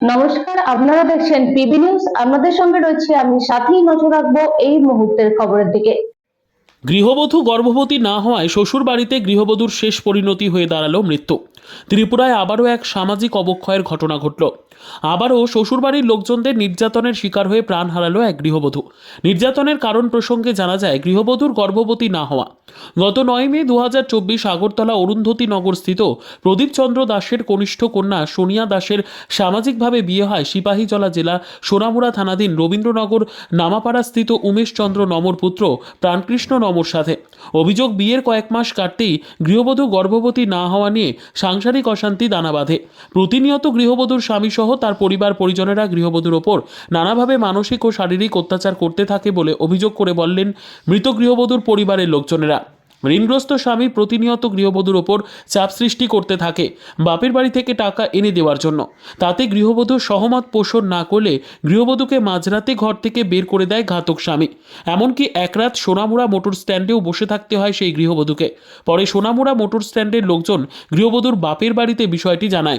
নমস্কার, আপনারা দেখছেন পিবি নিউজ। আপনাদের সঙ্গে রয়েছে আমি সাথেই নজর রাখব এই মুহূর্তের খবরের দিকে। গৃহবধূ গর্ভবতী না হওয়ায় শ্বশুর বাড়িতে গৃহবধূর শেষ পরিণতি হয়ে দাঁড়াল মৃত্যু। ত্রিপুরায় আবারও এক সামাজিক অবক্ষয়ের ঘটনা ঘটল। আবারও শ্বশুরবাড়ির লোকজনদের নির্যাতনের শিকার হয়ে প্রাণ হারালো এক গৃহবধূ। নির্যাতনের কারণ প্রসঙ্গে জানা যায়, গৃহবধূর গর্ভবতী না হওয়া। গত নয় মে দু হাজার চব্বিশ আগরতলা অরুন্ধতী নগর স্থিত প্রদীপচন্দ্র দাসের কনিষ্ঠ কন্যা সোনিয়া দাসের সামাজিকভাবে বিয়ে হয় সিপাহীজলা জেলা সোনামুড়া থানাধীন রবীন্দ্রনগর নামাপাড়া স্থিত উমেশচন্দ্র নমর পুত্র প্রাণকৃষ্ণ নমর সাথে। অভিযোগ বিয়ের কয়েক মাস কাটতেই গৃহবধূ গর্ভবতী না হওয়া নিয়ে সাংসারিক অশান্তি দানা বাঁধে। প্রতিনিয়ত গৃহবধূর স্বামীসহ তার পরিবার পরিজনেরা গৃহবধূর ওপর নানাভাবে মানসিক ও শারীরিক অত্যাচার করতে থাকে বলে অভিযোগ করে বললেন মৃত গৃহবধূর পরিবারের লোকজনেরা। ঋণগ্রস্ত স্বামী প্রতিনিয়ত গৃহবধূর ওপর চাপ সৃষ্টি করতে থাকে বাপের বাড়ি থেকে টাকা এনে দেওয়ার জন্য। তাতে গৃহবধূ সহমত পোষণ না করলে গৃহবধূকে মাঝরাতে ঘর থেকে বের করে দেয় ঘাতক স্বামী। এমনকি এক রাত সোনামুড়া মোটর স্ট্যান্ডেও বসে থাকতে হয় সেই গৃহবধূকে। পরে সোনামুড়া মোটর স্ট্যান্ডের লোকজন গৃহবধূর বাপের বাড়িতে বিষয়টি জানায়।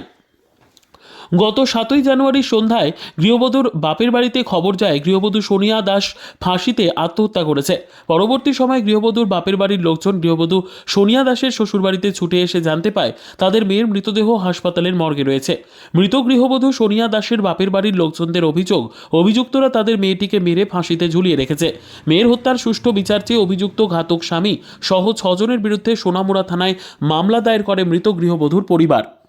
গত সাতই জানুয়ারি সন্ধ্যায় গৃহবধূর বাপের বাড়িতে খবর যায়, গৃহবধূ সোনিয়া দাস ফাঁসিতে আত্মহত্যা করেছে। পরবর্তী সময় গৃহবধূর বাপের বাড়ির লোকজন গৃহবধূ সোনিয়া দাসের শ্বশুরবাড়িতে ছুটে এসে জানতে পায়, তাদের মেয়ের মৃতদেহ হাসপাতালের মর্গে রয়েছে। মৃত গৃহবধূ সোনিয়া দাসের বাপের বাড়ির লোকজনদের অভিযোগ, অভিযুক্তরা তাদের মেয়েটিকে মেরে ফাঁসিতে ঝুলিয়ে রেখেছে। মেয়ের হত্যার সুষ্ঠু বিচার চেয়ে অভিযুক্ত ঘাতক স্বামী সহ ছজনের বিরুদ্ধে সোনামুড়া থানায় মামলা দায়ের করে মৃত গৃহবধূর পরিবার।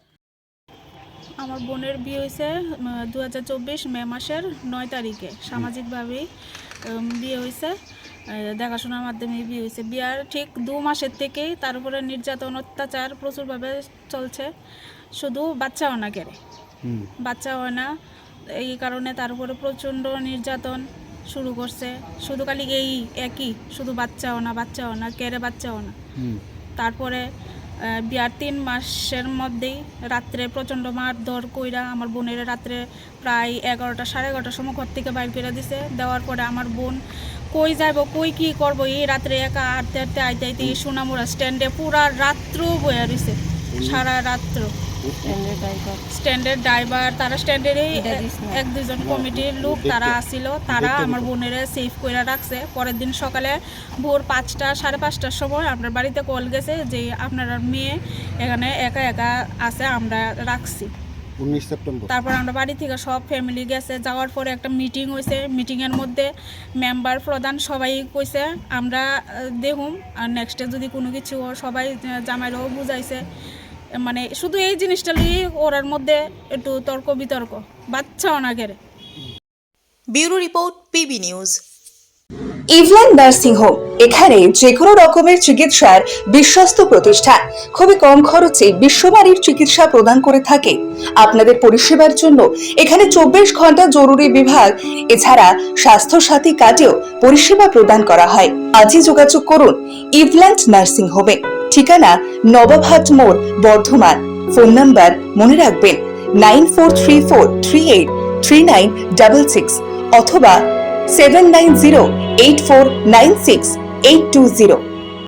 আমার বোনের বিয়ে হয়েছে দু হাজার চব্বিশ মে মাসের নয় তারিখে। সামাজিকভাবেই বিয়ে হয়েছে দেখাশোনার মাধ্যমে বিয়ে হয়েছে। বিয়ার ঠিক দু মাসের থেকেই তার উপরে নির্যাতন অত্যাচার প্রচুরভাবে চলছে। শুধু বাচ্চা না কেড়ে। বাচ্চা হয় না এই কারণে তার উপরে প্রচণ্ড নির্যাতন শুরু করছে। শুধু খালি এই একই শুধু বাচ্চাও না বাচ্চাও না কেড়ে বাচ্চাও না। তারপরে বিয়ার তিন মাসের মধ্যেই রাত্রে প্রচণ্ড মারধর কইরা আমার বোনের রাত্রে প্রায় এগারোটা সাড়ে এগারোটার সময় ঘর থেকে বাইর করে দিছে। দেওয়ার পরে আমার বোন কই যাব কই কি করব? এই রাত্রে একা আটতে আটতে আইতে আইতে এই সোনামুড়া স্ট্যান্ডে পুরা রাত্র বয়ে রয়েছে সারা রাত্র। স্ট্যান্ডের ড্রাইভার তারা স্ট্যান্ডেরই এক দুজন কমিটির লোক তারা আসিল তারা আমার বোনের সেফ করে রাখছে। পরের দিন সকালে ভোর পাঁচটা সাড়ে পাঁচটার সময় আপনার বাড়িতে কল গেছে যে আপনার মেয়ে এখানে একা একা আছে আমরা রাখছি। উনিশ সেপ্টেম্বর। তারপর আমরা বাড়ি থেকে সব ফ্যামিলি গেছে। যাওয়ার পরে একটা মিটিং হয়েছে মিটিংয়ের মধ্যে মেম্বার প্রধান সবাই কইছে আমরা দেখুম আর নেক্সটে যদি কোনো কিছু হয়, সবাই জামাইরাও বুঝাইছে মানে শুধু এই জিনিসটা নিয়ে ওরার মধ্যে একটু তর্ক বিতর্ক বাচ্চাও না ঘেরে। Bureau report PB news. ইভল্যান্ড nursing home এখানে যে কোনো রকমের চিকিৎসার বিশ্বস্ত প্রতিষ্ঠান। খুবই কম খরচে বিশ্বমানের চিকিৎসা প্রদান করে থাকে। আপনাদের পরিষেবার জন্য এখানে চব্বিশ ঘণ্টা জরুরি বিভাগ এছাড়া স্বাস্থ্য সাথী কার্ডেও পরিষেবা প্রদান করা হয়। আজই যোগাযোগ করুন ইভল্যান্ড নার্সিং হোমে। ঠিকানা নবাবহাট মোড়, বর্ধমান। ফোন নাম্বার মনে রাখবেন, nine four three four three eight three nine double six অথবা seven nine zero eight four nine six eight two zero.